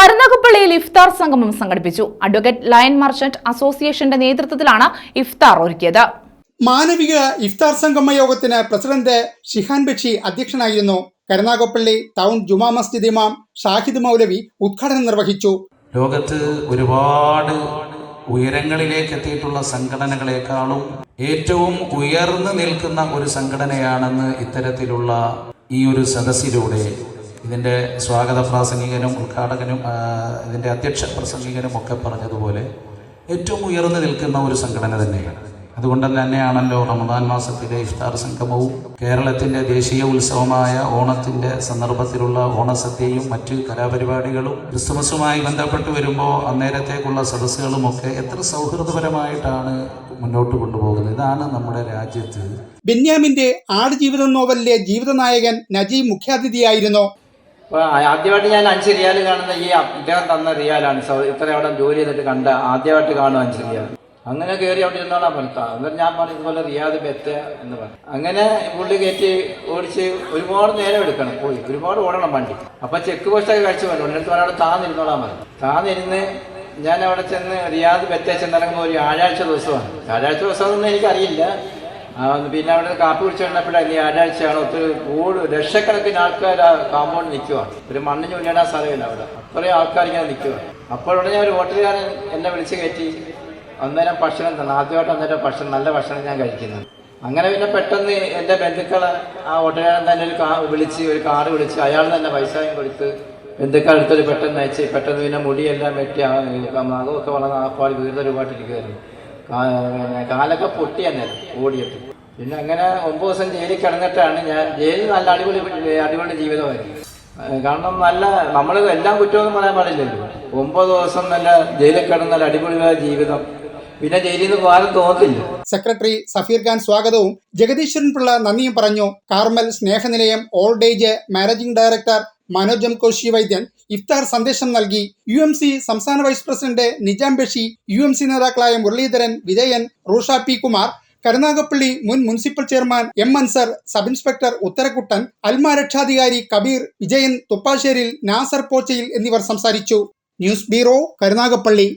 കരുനാഗപ്പള്ളിയിൽ ഇഫ്താർ സംഗമം സംഘടിപ്പിച്ചു. Advocate lion merchant അസോസിയേഷന്റെ നേതൃത്വത്തിലാണ് ഇഫ്താർ ഒരുക്കിയത്. മാനവിക ഇഫ്താർ സംഗമ യോഗത്തിന് പ്രസിഡന്റ് ഷിഹാൻ ബക്ഷി അധ്യക്ഷനായിരുന്നു. കരുനാഗപ്പള്ളി ടൗൺ ജുമാ മസ്ജിദ് ഇമാം ഷാഹിദ് മൗലവി ഉദ്ഘാടനം നിർവഹിച്ചു. ലോകത്ത് ഒരുപാട് ഉയരങ്ങളിലേക്ക് എത്തിയിട്ടുള്ള സംഘടനകളെക്കാളും ഏറ്റവും ഉയർന്നു നിൽക്കുന്ന ഒരു സംഘടനയാണെന്ന് ഇത്തരത്തിലുള്ള ഈ ഒരു സദസ്സിലൂടെ ഇതിന്റെ സ്വാഗത പ്രാസംഗികനും ഉദ്ഘാടകനും ഇതിന്റെ അധ്യക്ഷ പ്രസംഗികനും ഒക്കെ പറഞ്ഞതുപോലെ ഏറ്റവും ഉയർന്നു നിൽക്കുന്ന ഒരു സംഘടന തന്നെയാണ്. അതുകൊണ്ട് തന്നെയാണല്ലോ റമദാൻ മാസത്തിലെ ഇഫ്താർ സംഗമവും കേരളത്തിന്റെ ദേശീയ ഉത്സവമായ ഓണത്തിന്റെ സന്ദർഭത്തിലുള്ള ഓണസദ്യയും മറ്റ് കലാപരിപാടികളും ക്രിസ്മസുമായി ബന്ധപ്പെട്ട് വരുമ്പോൾ അന്നേരത്തേക്കുള്ള സദസ്സുകളുമൊക്കെ എത്ര സൗഹൃദപരമായിട്ടാണ് മുന്നോട്ട് കൊണ്ടുപോകുന്നത്? ഇതാണ് നമ്മുടെ രാജ്യത്ത്. ബെന്യാമിന്റെ ആടുജീവിതം നോവലിലെ ജീവിതനായകൻ നജീബ് മുഖ്യാതിഥിയായിരുന്നു ആദ്യമായിട്ട് ഞാൻ അഞ്ച് റിയാൽ കാണുന്ന ഈ ഇദ്ദേഹം തന്ന റിയാലാണ്. സൗ ഇത്ര അവിടെ ജോലി ചെയ്തിട്ട് കണ്ട ആദ്യമായിട്ട് കാണും അഞ്ച് റിയാൽ. അങ്ങനെ കയറി അവിടെ ഇരുന്നാണ് പറഞ്ഞത് എന്നിട്ട് ഞാൻ പറഞ്ഞു ഇതുപോലെ റിയാദ് ബെത്ത് എന്ന് പറഞ്ഞു. അങ്ങനെ പുള്ളി കയറ്റി ഓടിച്ച് ഒരുപാട് നേരം എടുക്കണം. പോയി. ഒരുപാട് ഓടണം വണ്ടി. അപ്പൊ ചെക്ക് പോസ്റ്റൊക്കെ കഴിച്ചു പറഞ്ഞു എന്നിട്ട് അവിടെ താന്നിരുന്നോളാൻ പറഞ്ഞു. താന്നിരുന്ന് ഞാൻ അവിടെ ചെന്ന് റിയാദ് ബെത്ത ചെന്നിറങ്ങുമ്പോൾ ഒരു വ്യാഴാഴ്ച ദിവസമാണ്. വ്യാഴാഴ്ച ദിവസമൊന്നും എനിക്കറിയില്ല. ആ, പിന്നെ അവിടെ കാപ്പി കുടിച്ചുകൊണ്ടപ്പോഴാണ് ഈ ആരാഴ്ചയാണ്? ഒത്തിരി കൂട് ലക്ഷക്കണക്കിന് ആൾക്കാർ ആ കാമ്പൗണ്ട് നിൽക്കുവാണ് ഒരു മണ്ണിന് മുന്നേടാൻ സ്ഥലമില്ല അവിടെ. അത്രയും ആൾക്കാർ ഇങ്ങനെ നിൽക്കുവാണ് അപ്പോഴുടനെ ഒരു ഹോട്ടലുകാരൻ എന്നെ വിളിച്ച് കയറ്റി അന്നേരം ഭക്ഷണം തന്നെ ആദ്യമായിട്ട് അന്നേരം ഭക്ഷണം നല്ല ഭക്ഷണം ഞാൻ കഴിക്കുന്നത് അങ്ങനെ പിന്നെ പെട്ടെന്ന് എന്റെ ബന്ധുക്കൾ ആ ഹോട്ടലുകാരൻ തന്നെ ഒരു കാ വിളിച്ച് ഒരു കാറ് വിളിച്ച് അയാൾ തന്നെ പൈസയും കൊടുത്ത് ബന്ധുക്കളെടുത്തൊരു പെട്ടെന്ന് അയച്ച് പെട്ടെന്ന് പിന്നെ മുടിയെല്ലാം വെട്ടി ആ, നഖമൊക്കെ വളർന്ന് ആ പാടി വീർന്ന രൂപമായിട്ടിരിക്കുകയായിരുന്നു കാ- പിന്നെ കാലൊക്കെ പൊട്ടി അന്നേരം ഓടിയിട്ട്. പിന്നെ അങ്ങനെ ഒമ്പത് ദിവസം ജയിലിൽ കിടന്നിട്ടാണ് ഞാൻ ജയിലിൽ നല്ല അടിപൊളി അടിപൊളി ജീവിതമായിരുന്നു. കാരണം നല്ല നമ്മൾ എല്ലാം കുറ്റമൊന്നും പറയാൻ പാടില്ലല്ലോ. ഒമ്പത് ദിവസം നല്ല ജയിലിൽ കിടന്ന നല്ല അടിപൊളിയായ ജീവിതം. പിന്നെ ജയിലിൽ നിന്ന് പോകാനും തോന്നില്ല സെക്രട്ടറി സഫീർ ഖാൻ സ്വാഗതവും ജഗദീശ്വരൻ പിള്ള നന്ദിയും പറഞ്ഞു. Carmel Snehanilayam old age managing director Manoj M Koshy Vaidyan ഇഫ്താർ സന്ദേശം നൽകി യു എം സി സംസ്ഥാന vice president Nijam Bashi U M C നേതാക്കളായ മുരളീധരൻ വിജയൻ റൂഷ പി കുമാർ കരുനാഗപ്പള്ളി മുൻ municipal chairman M Anzar sub inspector Utharakuttan Alma രക്ഷാധികാരി കബീർ വിജയൻ തുപ്പാശ്ശേരിൽ നാസർ പോച്ചയിൽ എന്നിവർ സംസാരിച്ചു. News bureau Karunagappally.